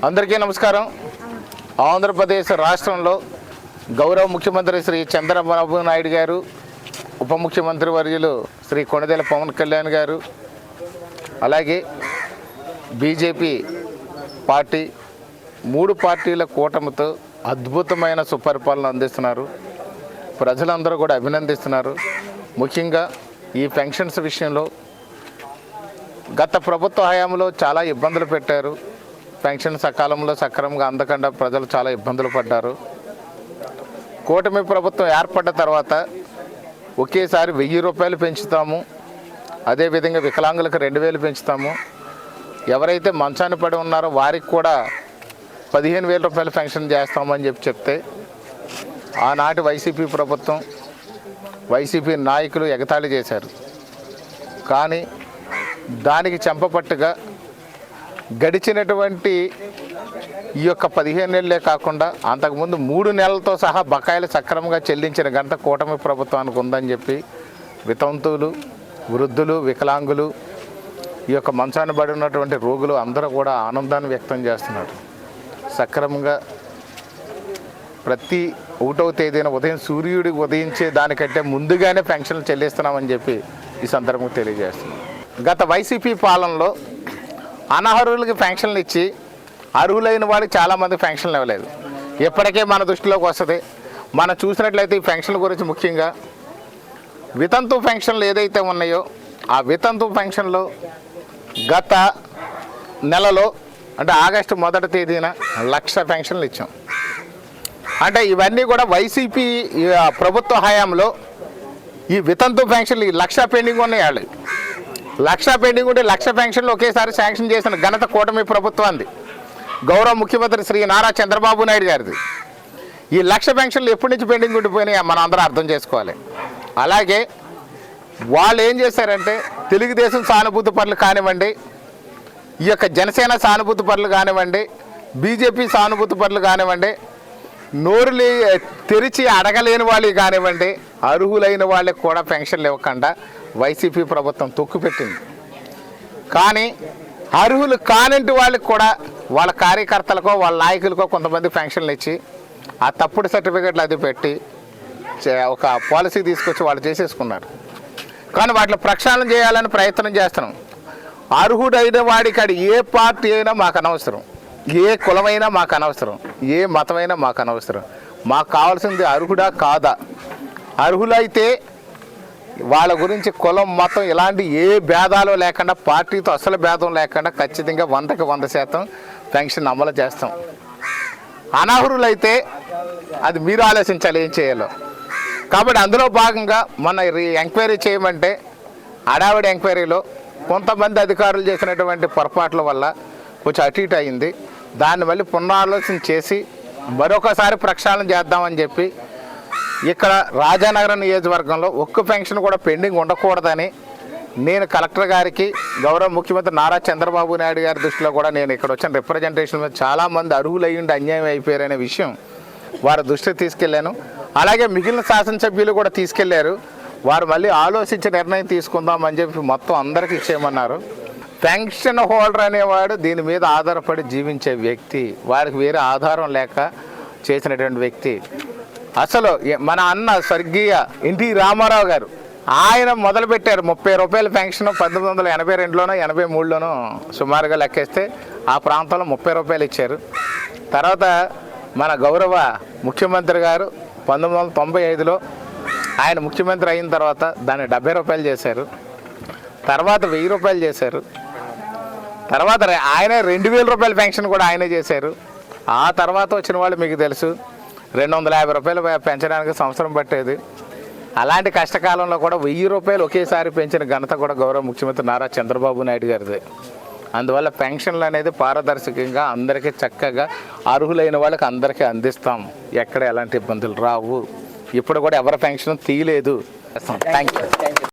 అందరికీ నమస్కారం. ఆంధ్రప్రదేశ్ రాష్ట్రంలో గౌరవ ముఖ్యమంత్రి శ్రీ చంద్రబాబు నాయుడు గారు ఉప ముఖ్యమంత్రి వర్యులు శ్రీ కొణిదెల పవన్ కళ్యాణ్ గారు అలాగే బీజేపీ పార్టీ మూడు పార్టీల కూటమితో అద్భుతమైన సుపరిపాలన అందిస్తున్నారు. ప్రజలందరూ కూడా అభినందిస్తున్నారు. ముఖ్యంగా ఈ పెన్షన్స్ విషయంలో గత ప్రభుత్వ హయాంలో చాలా ఇబ్బందులు పెట్టారు. పెన్షన్ సకాలంలో సక్రమంగా అందకుండా ప్రజలు చాలా ఇబ్బందులు పడ్డారు. కూటమి ప్రభుత్వం ఏర్పడ్డ తర్వాత ఒకేసారి వెయ్యి రూపాయలు పెంచుతాము. అదేవిధంగా వికలాంగులకు రెండు వేలు పెంచుతాము. ఎవరైతే మంచాన్ని పడి ఉన్నారో వారికి కూడా పదిహేను వేల రూపాయలు పెన్షన్ చేస్తామని చెప్పి చెప్తే ఆనాటి వైసీపీ ప్రభుత్వం వైసీపీ నాయకులు ఎగతాళి చేశారు. కానీ దానికి చెంపపట్టుగా గడిచినటువంటి ఈ యొక్క పదిహేను నెలలే కాకుండా అంతకుముందు మూడు నెలలతో సహా బకాయిలు సక్రమంగా చెల్లించిన గంట కూటమి ప్రభుత్వానికి ఉందని చెప్పి వితంతువులు వృద్ధులు వికలాంగులు ఈ యొక్క మంచాన్ని పడి ఉన్నటువంటి రోగులు అందరూ కూడా ఆనందాన్ని వ్యక్తం చేస్తున్నారు. సక్రమంగా ప్రతి ఒకటవ తేదీన ఉదయం సూర్యుడి ఉదయించే దానికంటే ముందుగానే పెన్షన్లు చెల్లిస్తున్నామని చెప్పి ఈ సందర్భంగా తెలియజేస్తున్నాం గత వైసీపీ పాలనలో అనర్హులకి పెన్షన్లు ఇచ్చి అర్హులైన వాడికి చాలామంది పెన్షన్లు ఇవ్వలేదు. ఇప్పటికే మన దృష్టిలోకి వస్తుంది. మనం చూసినట్లయితే ఈ ఫెన్షన్ల గురించి ముఖ్యంగా వితంతు పెన్షన్లు ఏదైతే ఉన్నాయో ఆ వితంతు ఫెన్షన్లు గత నెలలో అంటే ఆగస్టు మొదటి తేదీన లక్ష పెన్షన్లు ఇచ్చాం. అంటే ఇవన్నీ కూడా వైసీపీ ప్రభుత్వ హయాంలో ఈ వితంతు ఫెన్షన్లు లక్ష పెండింగ్ ఉన్నాయి వాళ్ళు లక్ష పెండింగ్ ఉంటే లక్ష పెన్షన్లు ఒకేసారి శాంక్షన్ చేసిన ఘనత కూటమి ప్రభుత్వాన్ని గౌరవ ముఖ్యమంత్రి శ్రీ నారా చంద్రబాబు నాయుడు గారిది. ఈ లక్ష పెన్షన్లు ఎప్పటి నుంచి పెండింగ్ ఉండిపోయినాయి మనం అందరం అర్థం చేసుకోవాలి. అలాగే వాళ్ళు ఏం చేశారంటే తెలుగుదేశం సానుభూతి పనులు కానివ్వండి ఈ యొక్క జనసేన సానుభూతి పనులు కానివ్వండి బీజేపీ సానుభూతి పనులు కానివ్వండి నోరు లే తెరిచి అడగలేని వాళ్ళు కానివ్వండి అర్హులైన వాళ్ళకి కూడా పెన్షన్లు ఇవ్వకుండా వైసీపీ ప్రభుత్వం తొక్కుపెట్టింది కానీ అర్హులు కానింటి వాళ్ళకి కూడా వాళ్ళ కార్యకర్తలకో వాళ్ళ నాయకులకో కొంతమంది పెన్షన్లు ఇచ్చి ఆ తప్పుడు సర్టిఫికెట్లు అది పెట్టి చే- ఒక పాలసీ తీసుకొచ్చి వాళ్ళు చేసేసుకున్నారు. కానీ వాటిలో ప్రక్షాళన చేయాలని ప్రయత్నం చేస్తున్నాం. అర్హుడైన వాడికి ఏ పార్టీ అయినా మాకు అనవసరం. ఏ కులమైనా మాకు అనవసరం. ఏ మతమైనా మాకు అనవసరం. మాకు కావాల్సింది అర్హుడా కాదా? అర్హులైతే వాళ్ళ గురించి కులం మతం ఇలాంటి ఏ భేదాలు లేకుండా పార్టీతో అసలు భేదం లేకుండా ఖచ్చితంగా వందకి వంద శాతం పెన్షన్ అమలు చేస్తాం. అనర్హులైతే అది మీరు ఆలోచించాలి ఏం చేయాలో. కాబట్టి అందులో భాగంగా మన రీ- ఎంక్వైరీ చేయమంటే అడావిడి ఎంక్వైరీలో కొంతమంది అధికారులు చేసినటువంటి పొరపాట్ల వల్ల కొంచెం అటు ఇటు అయింది. దాన్ని మళ్ళీ పునరాలోచన చేసి మరొకసారి ప్రక్షాళన చేద్దామని చెప్పి ఇక్కడ రాజానగరం నియోజకవర్గంలో ఒక్క పెన్షన్ కూడా పెండింగ్ ఉండకూడదని నేను కలెక్టర్ గారికి గౌరవ ముఖ్యమంత్రి నారా చంద్రబాబు నాయుడు గారి దృష్టిలో కూడా నేను ఇక్కడ వచ్చిన రిప్రజెంటేషన్ మీద చాలామంది అర్హులు అయ్యిండి అన్యాయం అయిపోయారనే విషయం వారి దృష్టికి తీసుకెళ్ళాను. అలాగే మిగిలిన శాసనసభ్యులు కూడా తీసుకెళ్ళారు వారు మళ్ళీ ఆలోచించి నిర్ణయం తీసుకుందాం అని చెప్పి మొత్తం అందరికీ ఇచ్చేయమన్నారు. పెన్షన్ హోల్డర్ అనేవాడు దీని మీద ఆధారపడి జీవించే వ్యక్తి. వారికి వేరే ఆధారం లేక చేసినటువంటి వ్యక్తి. అసలు మన అన్న స్వర్గీయ ఎన్టీ రామారావు గారు ఆయన మొదలుపెట్టారు ముప్పై రూపాయల పెన్షన్ పంతొమ్మిది వందల ఎనభై రెండులోనో ఎనభై మూడులోనో సుమారుగా లెక్కేస్తే ఆ ప్రాంతంలో ముప్పై రూపాయలు ఇచ్చారు. తర్వాత మన గౌరవ ముఖ్యమంత్రి గారు పంతొమ్మిది వందల తొంభై ఐదులో ఆయన ముఖ్యమంత్రి అయిన తర్వాత దాన్ని డెబ్బై రూపాయలు చేశారు. తర్వాత వెయ్యి రూపాయలు చేశారు. తర్వాత ఆయన రెండు వేల రూపాయల పెన్షన్ కూడా ఆయనే చేశారు. ఆ తర్వాత వచ్చిన వాళ్ళు మీకు తెలుసు. రెండు వందల యాభై రూపాయలు పెంచడానికి సంవత్సరం పట్టేది. అలాంటి కష్టకాలంలో కూడా వెయ్యి రూపాయలు ఒకేసారి పెంచిన ఘనత కూడా గౌరవ ముఖ్యమంత్రి నారా చంద్రబాబు నాయుడు గారిదే. అందువల్ల పెన్షన్లు అనేది పారదర్శకంగా అందరికీ చక్కగా అర్హులైన వాళ్ళకి అందరికీ అందిస్తాం. ఎక్కడ ఎలాంటి ఇబ్బందులు రావు. ఇప్పుడు కూడా ఎవరి పెన్షన్ తీయలేదు. Thank you